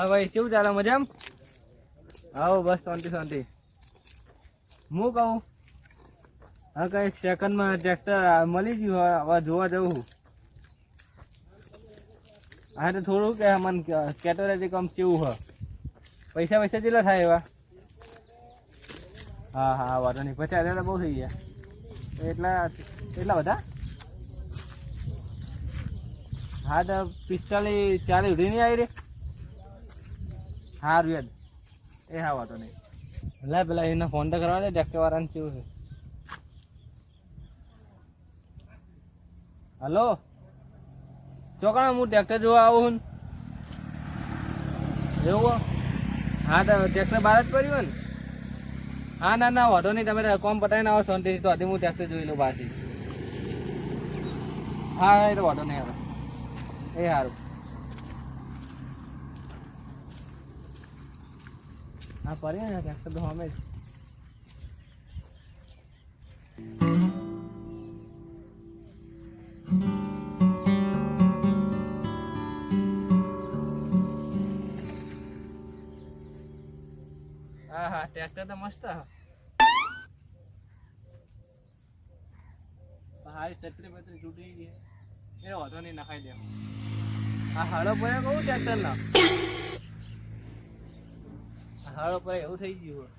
હા ભાઈ, કેવું ચાલે? મજામ? આવો, બસ શાંતિ શાંતિ. હું કહું હા કઈ સેકન્ડમાં ટ્રેક્ટર મળી ગયું હવે જોવા જવું હા, તો થોડું કે, મને કહેતો રહેજે કે કેવું હ પૈસા પૈસા કેટલા થાય એવા? હા હા, વાંધો નહીં. પચાસ હજાર બહુ થઈ ગયા. એટલા એટલા બધા? હા, તો પિસ્તાલીસ ચાલીસ સુધી નહીં આવી રે? સારું યાદ એ હા વાંધો નહીં. લા પેલા એને ફોન તો કરવા દે ડેક્ટર વાળાને કેવું છે? હલો ચોકણા હું ટ્રેક્ટર જોવા આવું છું. એવું હો? તો ટ્રેક્ટર બહાર જ હોય ને? હા, ના ના, વાંધો નહીં. તમે કોમ પતાવીને આવો શાંતિથી. તો હું ટ્રેક્ટર જોઈ લઉં બહારથી. હા એ તો વાંધો નહીં હવે. એ સારું હા પડે ને ટ્રેક્ટર તો અમે જ. હા હા ટ્રેક્ટર તો મસ્ત હારી છત્રી બત્રી તૂટી ગઈ એ વાંધો નહીં નખાઈ દે. હા હાડો પડે કહું ટ્રેક્ટર ના? હાડો પડે એવું થઈ ગયું.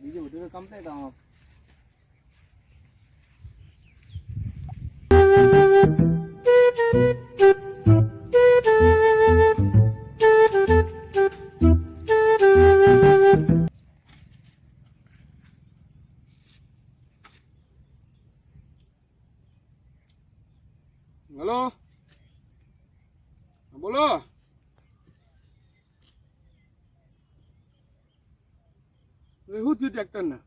બીજું બધું કમ્પ્લીટ આમાં શું થયું ટ્રેક્ટરને.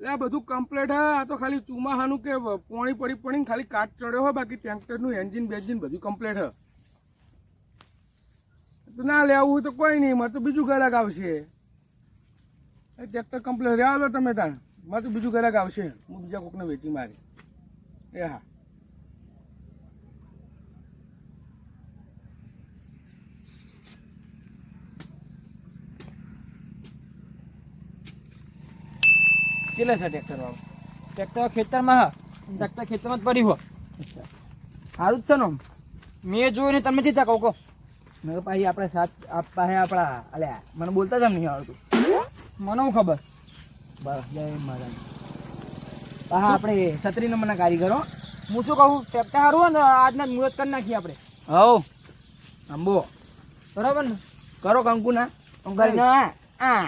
એટલે આ બધું કમ્પ્લેટ હા, આ તો ખાલી ચુમાહાનું કે પોણી પડી પડીને ખાલી કાચ ચડ્યો હોય બાકી ટ્રેક્ટરનું એન્જિન બેન્જિન બધું કમ્પ્લેટ હ. તો ના લેવું હોય તો કોઈ નહીં, મારે તો બીજું ગ્રાહક આવશે. ટ્રેક્ટર કમ્પ્લેટ રહ્યા તમે તાણ. મારે તો બીજું ગ્રાહક આવશે. હું બીજા કોકને વેચી મારી એ હા. ચેલે છે ટ્રેક્ટર વાળું? ટ્રેક્ટર ખેતરમાં હા ટ્રેક્ટર ખેતરમાં જ પડી હો સારું જ છે ને મેં જોયું ને તમે જીતા કહો કહો. મેં પાછી આપણે સાત પાસે આપણા અલ્યા મને બોલતા જ નહીં આવડતું. મને હું ખબર? બસ જય મહારાજ. હા આપણે છત્રી નંબરના કારીગરો હું. શું કહું? ટ્રેક્ટર સારું હોય ને આજના મુહૂર્ત કરી નાખીએ આપણે. હવ. આંબો બરાબર ને? કરો કંકુના ના આ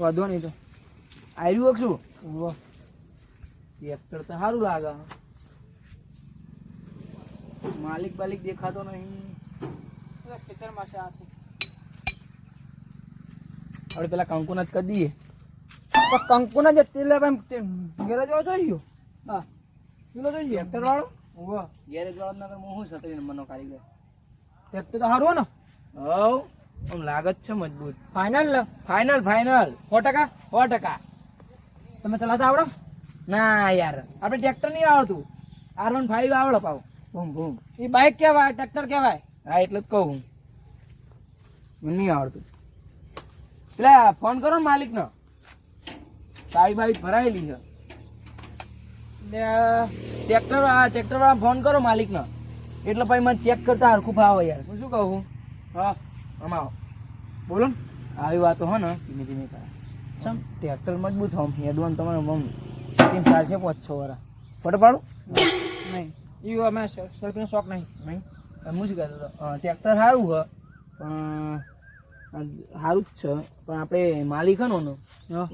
વાંધો નહીં તો. આવ્યું શું? એક્ટર તો સારું લાગે. માલિક બાલિક દેખાતો નહીં. આપણે પેલા કંકુના જ કરી દઈએ. કંકુના જે તેલ ગેરેજ વાળો જોઈ ગયો? હા. પેલો જોઈ ગયો? ટ્રેક્ટર વાળો? વાહ ગેરેજ વાળો ના હું શું છત્રી નંબરનો કારીગર ટ્રેક્ટર તો સારું ને. હવ. આમ લાગે જ છે મજબૂત. ફાઇનલ ફાઇનલ ફાઇનલ સો ટકા? સો ટકા. તમે ચલાવતા આવડો? ના યાર. આપણે ટ્રેક્ટર નહીં આવડતું. આર વન ફાઈવ આવડે પાવ ભૂમ ભૂમ. એ બાઇક કહેવાય ટ્રેક્ટર કહેવાય. હા એટલે જ કહું મને નહીં આવડતું. એટલે ફોન કરો ને માલિકનો. સાઈ ભાઈ ભરાયેલી છે. ટ્રેક્ટર આ ટ્રેક્ટર ફોન કરો માલિકનો. એટલે પછી મને ચેક કરતા હરખું ફાવે યાર. હું શું કહું? હા. આમાં આવો. બોલો. ને આવી વાતો હો ને ધીમે ધીમે કરે. ચમ. ટ્રેક્ટર મજબૂત હોમ હેડવાન તમારે મમ. તીન ચાર છે પાંચ છ વાળા ફોટો પાડું. નહીં. એ અમે સેલ્ફીનો શોખ નહીં. નહીં? હું શું કહેતો હતો? ટ્રેક્ટર સારું છે પણ સારું જ છે. પણ આપણે માલિક હનો ને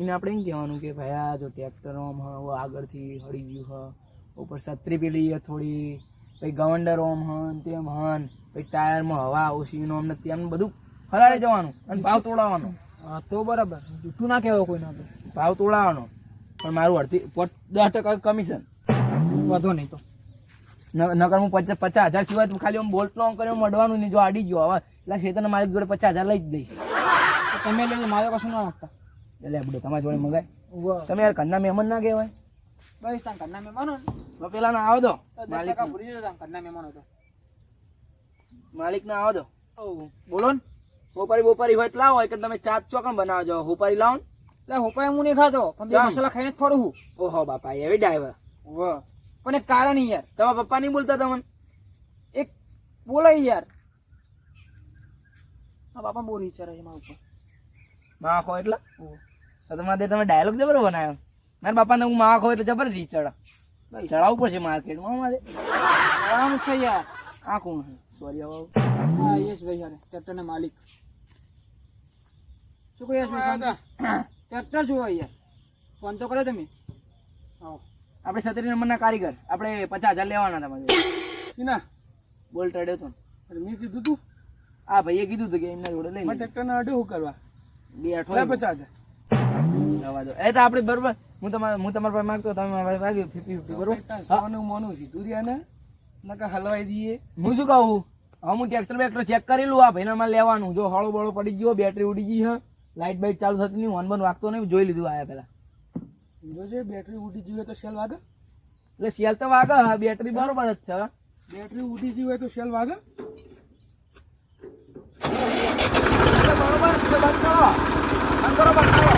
એને આપણે એમ કહેવાનું કે ભાઈ આ જો ટ્રેક્ટર ઓમ હ આગળથી હળી ગયું હ. ઉપર છત્રી પેલી હે થોડી પછી ગવંડર ઓમ હન તેમ હન. પછી ટાયરમાં હવા ઓછીનો અમને તેમ બધું ફરાડી જવાનું અને ભાવ તોડાવવાનો હા તો બરાબર. જૂઠું ના કહેવાય કોઈને આપણે ભાવ તોડાવવાનો પણ મારું અડધી દસ ટકા કમિશન વધો નહીં તો. નકર હું પચાસ પચાસ હજાર સિવાય ખાલી આમ બોલ્ટનો નો કર્યો મડવાનું નહીં જો આડી ગયો. હવે એટલે ખેતરને મારી જોડે પચાસ હજાર લઈ જ દઈશ. તમે લઈને મારે કશું ના નાખતા એટલે આપણે તમારી જોડે મગાય. તમે યાર ઘરના મહેમાન ના કહેવાય. બસ ઘરના મહેમાનો પેલા ના. આવો દો ઘરના મહેમાનો તો. માલિક ના આવો દો. બોલો ને. બોપારી બોપારી હોય લાવો હોય કે તમે ચાત ચોકણ બનાવો છો હોપારી લાવો ને. એટલે હોપાય હું નહીં ખાતો પણ મસાલા ખાઈને જ ફરું હું. ઓહો બાપા એવી ડ્રાઈવર પણ એક કારણ યાર. તમારા પપ્પા નહીં બોલતા તમને? એક બોલાય યાર. બાપા બહુ રીચ છે મારા ઉપર. માં ખો એટલે તો તમારે તમે ડાયલોગ જબર બનાવ્યો? મારા બાપાને હું માં ખો એટલે જબર રીચડ. ચડા ચડાવવું પડશે માર્કેટમાં મારે આરામ છે યાર. આ કોણ છે? સોરી આવો. હા યસ ભાઈ યાર ટ્રેક્ટર ના માલિક. શું કહો યસ ટ્રેક્ટર હોય યાર? ફોન તો કરો તમે? આવો. આપણે છત્રીસ નંબરના કારીગર. આપણે પચાસ હજાર લેવાના તમારે ના બોલ ટડ્યો તો. મેં કીધું તું. આ ભાઈએ કીધું હતું કે એમના જોડે લઈ. ટ્રેક્ટરના અડે શું કરવા? બે અઠવાડિયા. પચાસ હજાર. જવા દો. એ તો આપણે બરોબર. હું તમારે હું તમારા પાસે માંગતો તમે મારા પાસે વાગ્યું ફિફ્ટી ફિફ્ટી બરોબર? મોનું સીધું રહ્યા ને. નકા હલવાઈ દઈએ. હું શું કહું? હું ટ્રેક્ટર બેક્ટર ચેક કરી લઉં. આ ભાઈના મારે લેવાનું. જો હળો બળો પડી ગયો બેટરી ઉડી ગઈ છે. લાઇટ બાઇટ ચાલુ થતી નહીં. હોન બન વાગતો નહીં. જોઈ લીધું આયા પેલા જોજે બેટરી ઉડી ગઈ હોય તો સેલ વાગે? એટલે સેલ તો વાગે હા બેટરી બરોબર જ છે. બેટરી ઉડી ગઈ હોય તો સેલ વાગે? બરોબર છે બંધ કરો. બંધ બંધ કરો.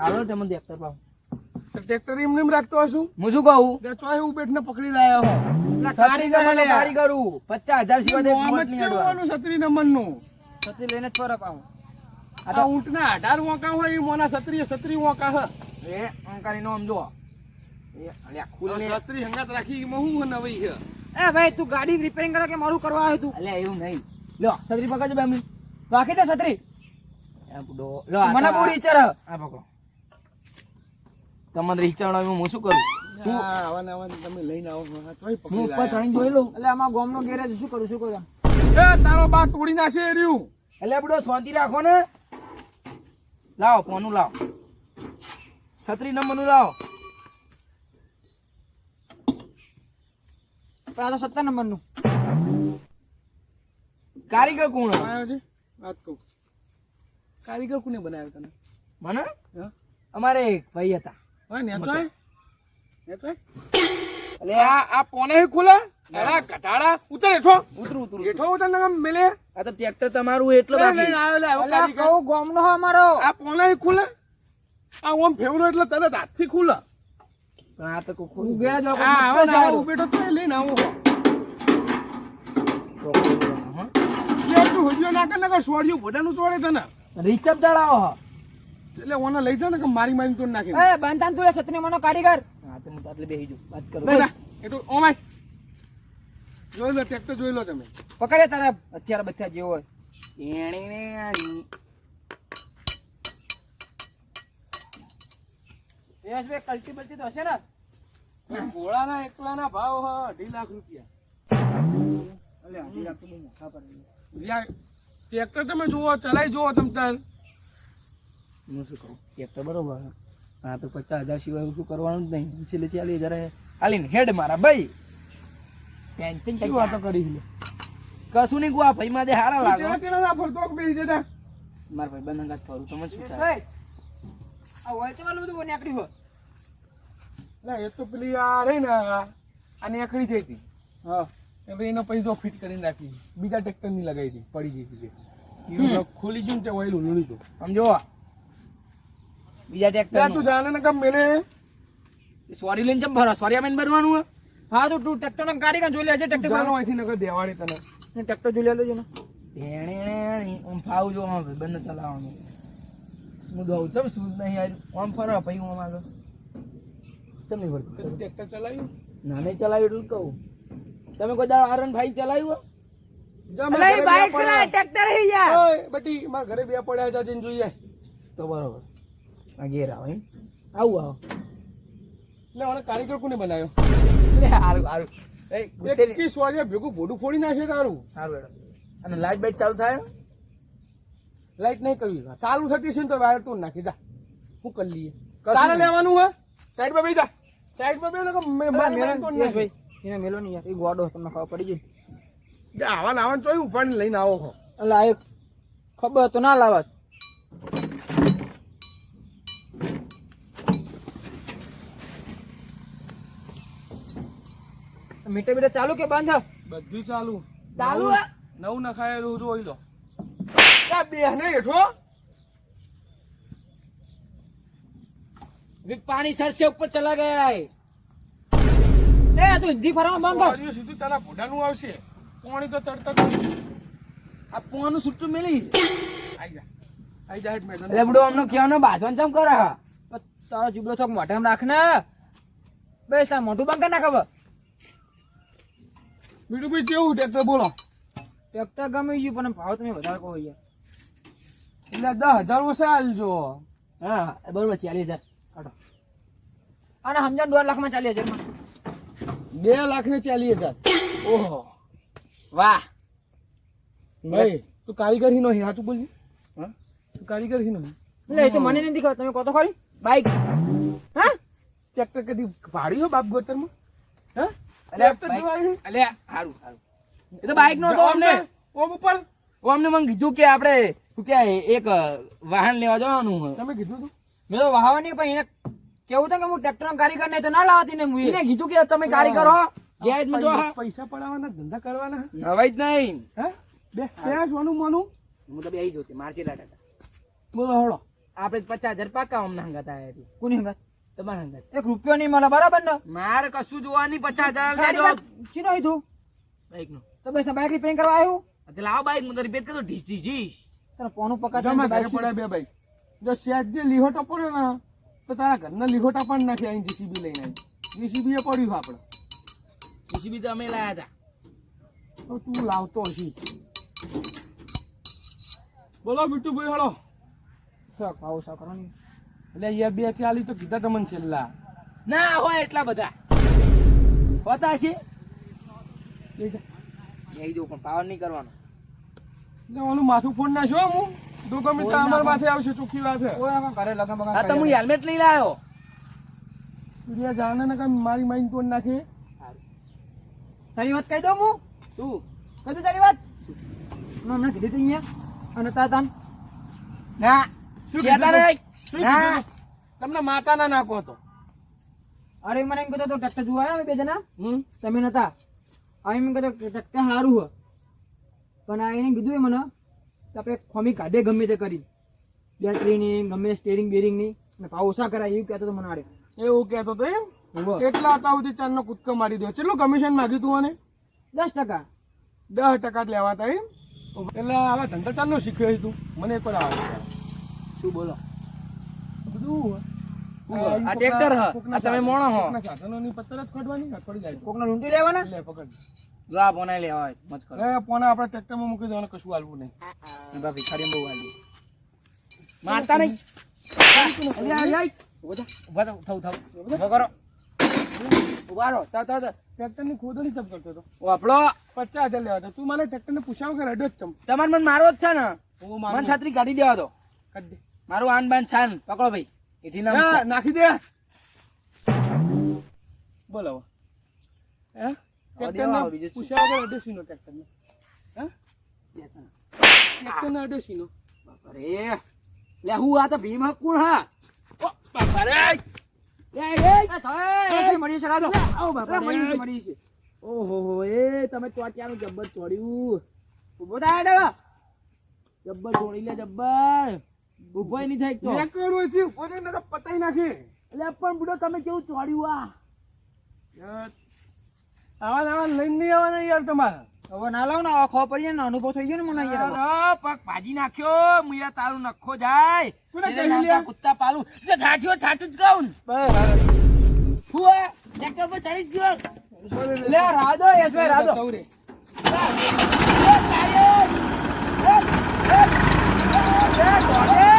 હાલો તમે ટ્રેક્ટર પાવ તો ટ્રેક્ટર એમ નેમ રાખતો હશું? હું શું કહું? કે ચોય હું બેટને પકડી લાયા હો. કારીગર કારીગરું પચાસ હજાર સિવાય તો એક આમ નહીં અડવાનું. છત્રી નંબરનું. છત્રી લઈને જ ફરક આવો. આ ઊંટના અઢાર વાંકા હોય એ મોના છત્રી છત્રી વાંકા હ. એ અંકારીનો આમ જો એ અલ્યા છત્રી હંગાત રાખી હું નવી છે? એ ભાઈ તું ગાડી રિપેરિંગ કરે કે મારું કરવા આવ્યો તું? અલ્યા એવું નહીં. લો છત્રી પકડજો બે મિનિટ. રાખી દે છત્રી. લો મને તો બહુ રીચર આ પકડો. તમને રીચાવડાવ્યું હું શું કરું? હું હા, આવા ને આવા તમે લઈને આવો હું ઉપર ચણી જોઈ લઉં. એટલે આમાં ગોમનો ગેરેજ શું કરું શું કરું એ તારો બા તોડી નાખે રહ્યું એટલે બુડો શાંતિ રાખો ને. લાવો ફોનું લાવો. છત્રી નંબરનું લાવો. આ તો સત્તર નંબરનું. કારીગર કોણ? વાત કહું. કારીગર કોને બનાવ્યો તને? મને? અમારે એક ભાઈ હતા. એટલે આ આ પોને ખુલે? અરે કટાડા ઉતર હેઠો. ઉતરું ઉતરું હેઠો ઉતર ને મેલે. આ તો ટ્રેક્ટર તમારું એટલે લઈને બાકી. આવ્યો લે, આવો એટલે આ કારીગર. કહું અમારો. આ પોને ખુલે? આ ઓમ ફેવરો એટલે તરત હાથથી ખુલે. પણ આ તો કોક આ આવો લઈને આવો. હં? યાર તું હુજ્યો ના કર સોડિયું ભોડાનું તને. રિચપ ચડાવો હો. એટલે ઓને લઈ જા ને કે મારી મારી તોડ નાખી એ બંધાન તું છત્રી નંબરનો કારીગર હા તો હું તો આટલે બેહી જાઉં. વાત કરું. એટલું ઓ માય જોઈ લો ટ્રેક્ટર જોઈ લો તમે. પકડે તારા અત્યારે બધા જેવો હોય. એણી યશભાઈ કલ્ટી બલ્ટી તો હશે ને? ગોળાના એકલાના ભાવ હ અઢી લાખ રૂપિયા. એટલે અઢી લાખ તો બહુ મોટા પડે. ટ્રેક્ટર તમે જુઓ ચલાઈ જુઓ તમ તાર. હું શું કહું? એક તો બરોબર. હા તો પચાસ હજાર સિવાય શું કરવાનું જ નહીં. છેલ્લે ચાલી હજાર હાલીને હેડ મારા ભાઈ. ટેન્શન કઈ વાતો કરી છે? કશું નહીં ગુઆ ભાઈ માથે હારા લાગો. ફરતો બેસી જતા? મારા ભાઈ બંધ અંગાત ફરું તમે શું થાય? આ વચ્ચે વાળું બધું નીકળી હોય. એટલે એ તો પેલી આ રહી ને આ નીકળી જઈ હતી. હા. એ ભાઈ એનો પૈસો ફિટ કરીને રાખી. બીજા ટેક્ટરની લગાવી હતી પડી ગઈ હતી ખોલી જ ને તે ઓઇલ ઉલળી તો સમજો બીજા ટ્રેક્ટર તું જાણે ને કમ મેલે. સોરી લઈને જમ ભરો સોરી આમીને ભરવાનું હા તો તું ટ્રેક્ટર નો કારીગર જોઈ લેજે ટ્રેક્ટર જાણો અહીંથી નકર દેવાડી તને. ટ્રેક્ટર જોઈ લેજો ને. ભેણે આમ ફાવું જો આમ બંને ચલાવવાનું. હું દઉં છું શું નહીં યાર આમ ફરો પછી હું અમારો ચમ નહીં ભરતું ટ્રેક્ટર ચલાવ્યું? ના નહીં ચલાવ્યું એટલું કહું. તમે કોઈ દાડો આરન ભાઈ ચલાવ્યું અલે બાઈક બે ટ્રેક્ટર હે યાર. ઓય, બટી મારા ઘરે બે પડ્યા છે જઈને જોઈએ. તો બરોબર. આ ઘેર આવો આવું આવો. એટલે મને કારીગર કોને બનાવ્યો? એટલે સારું સારું એકવીસ સ્વાજે ભેગું ભોડું ફોડી નાખે તારું. સારું મેડમ અને લાઈટ બાઈટ ચાલુ થાય? લાઈટ નહીં કરવી. ચાલુ થતી છે ને તો વાયર તોડ નાખી. જા હું કરી લઈએ. તારે. લેવાનું હે? સાઈડ પર બેસી જા સાઈડ પર બેસી એને મેલો નહીં યાર. એ ગોડો તમને ખબર પડી ગઈ? આવા ને આવા ને ચોય ઉપાડીને લઈને આવો છો એટલે ખબર તો ના લાવત. મીટર મીટર ચાલુ કે બંધ? બધું ચાલુ. ચાલુ નવું નખાયેલું જોઈ લો. બેહને હેઠો. પાણી સરસે ઉપર ચલા ગયા એ. તું હિન્દી ફરવા માંગો. સીધું તારા ભોડાનું આવશે. પાણી તો તડતડ આ પોવાનું છૂટું મેલી. આઈ જા. આઈ જા હેઠ મેડમ લેબડો અમને કેવાનો બાજવાન ચમ કરે? તારો જીબડો થોક મોઢામાં રાખ ને તાર મોઢું બંધ કરી નાખ બીજું કેવું ટ્રેક્ટર બોલો. ટ્રેક્ટર ગમે ગયું પણ ભાવ તમે વધારે કહો યાર. એટલે દસ હજાર ઓછા આલજો. હા બરોબર ચાલીસ હજાર. કાઢો. અને સમજાણ દોઢ લાખમાં ચાલીસ હજારમાં. બે લાખ ને ચાલીસ હજાર. ઓહો. વાહ. ભાઈ તું કારીગર હી નહીં હાચું બોલજી હા? તું કારીગર હી નહીં. એટલે એ તો મને નથી ખબર તમે કહો તો ખરી. બાઈક. હા? ટ્રેક્ટર કદી ભાડ્યું બાપ ગોતરમાં? હા? અલે ટ્રેક્ટર બાઈક- જોવા આવ્યું? અલે હારું હારું. એ તો બાઈક નો તો અમને. ઓમ ઉપર. અમને મને કીધું કે આપણે શું કે એક વાહન લેવા જવાનું તમે કીધું તું? મેં તો વાહવા નહીં પણ એને કેવું હતું કે હું ટ્રેક્ટર કારીગર નહીં તો ના લાવતી ને હું. એને કીધું કે તમે કારીગર હો જો પૈસા પડાવવાના ધંધા કરવાના. નવાઈ જ નહીં. હે? બે ક્યાં જોવાનું માનું હું તો બે જોતી મારચી લાટા બોલો હળો. આપણે પચાસ હજાર પાકા હંગાત હતી કોની હંગાત? તમારા એક રૂપિયો નહીં મળે બરાબર ને? મારે કશું જોવાની પચાસ હજાર ચીનો તું બાઈકનું તો બસ બાઈક રિપેરિંગ કરવા આવ્યું? એટલે લાવ બાઈક હું રિપેર કરતો ઢીસ ઢીસ ઢીસ. તને ફોન પકડ બાઈક પડે બે બાઈક જો સેજ જે લીહોટા પડ્યો ને તો તારા ઘરના લીહોટા પણ નાખે અહીં જીસીબી લઈને આવી જીસીબી એ પડ્યું આપણે. જીસીબી તો અમે લાયા હતા. તો તું લાવતો હશી બોલો મીઠું ભાઈ હળો ભાવ આવો સાહેબ ને એટલે યાર બે ચાલી તો કીધા તમને છેલ્લા. ના હોય એટલા બધા. હોતા છે લઈ જવું પણ પાવર નહીં કરવાનો. એટલે ઓલું માથું ફોડ નાખ્યો હું તો ગમે તો અમાર માથે આવશે ચોખ્ખી વાત છે. ઘરે લગન બગન હા તો હું હેલ્મેટ લઈ લાવ્યો સૂર્યા જાણે ને કાંઈ મારી માઈન તોડ નાખે. તારી વાત કહી દઉં હું? શું? કહી તારી વાત? હમણાં કીધી હતી અહીંયા? અને તા તાન? ના. શું કહેતા? નહીં તમને માતા ના નાખો તો. અરે મને એમ કહેતો ટ્રેક્ટર જોવા આવ્યા બે જણા? તમે નતા આ એમ કહેતો ટ્રેક્ટર સારું હોય પણ આ એને કીધું એ મને કે આપણે ખોમી કાઢે ગમે તે કરી બેટરીની ગમે સ્ટેરિંગ બેરિંગની અને ભાવ ઓછા કરાય એવું કહેતો તો મને આડે. એવું કહેતો તો એમ? કેટલા હતા સુધી ચાંદનો કૂદકો મારી દો. કેટલું કમિશન માગ્યું તું મને દસ ટકા. દસ ટકા જ લેવા હતા એમ? એટલે હવે ધંધા ચાંદનો શીખ્યો તું. મને એક વાર આવે શું બોલો? બધું આ ટ્રેક્ટર હ આ તમે મોણો હો. સાધનોની પત્તર જ ખોદવાની ને પડી જાય. કોકના લૂંટી લેવાના? લે પકડ. જો આ બોનાઈ લેવા હોય મજ કરો. એ પોના આપણે ટ્રેક્ટરમાં મૂકી દેવાનું કશું હાલવું નહીં. બાપી ખરી બહુ વાલી મારતા નહીં. અલી આ જાય ઊભા થાવ થાવ થાવ ઊભો કરો. ઊભા રહો તાવ તાવ તાવ. ટ્રેક્ટરની ખોદણી ચમ કરતો હતો? વાપલો પચાસ હજાર લેવા તું મને ટ્રેક્ટરને પૂછાવ કે રેડો જ ચમ તમારે મને મારો જ છે ને. હું મને છત્રી કાઢી દેવા દો. મારું આન બાન છાન પકડો ભાઈ. એથી ના નાખી દે. હે? અડોશીનો લે હું આ તો ભીમ કોણ હા? ઓ, ઓહો એ તમે ચોટિયાનું જબ્બર ચોડ્યું ઊભો થાય જબ્બર ચોડી લે જબ્બર. ઊભો નહીં થાય તો. કરવું છે કોને તો પતાઈ નાખે. એટલે પણ બુડો તમે કેવું ચોડ્યું આ? આવા આવા લઈને નહીં આવવાના યાર તમારે. હવે ના લાવ ને આવા જાય ને અનુભવ થઈ ગયો ને મને યાર પગ ભાજી નાખ્યો મુયા તારું નખો જાય? કુત્તા પાલું. જો છાઠ્યો છાઠું જ કહું ને. હું ટ્રેક્ટર પર ચડી ગયો. લે રાધો યશભાઈ રાધો Chega!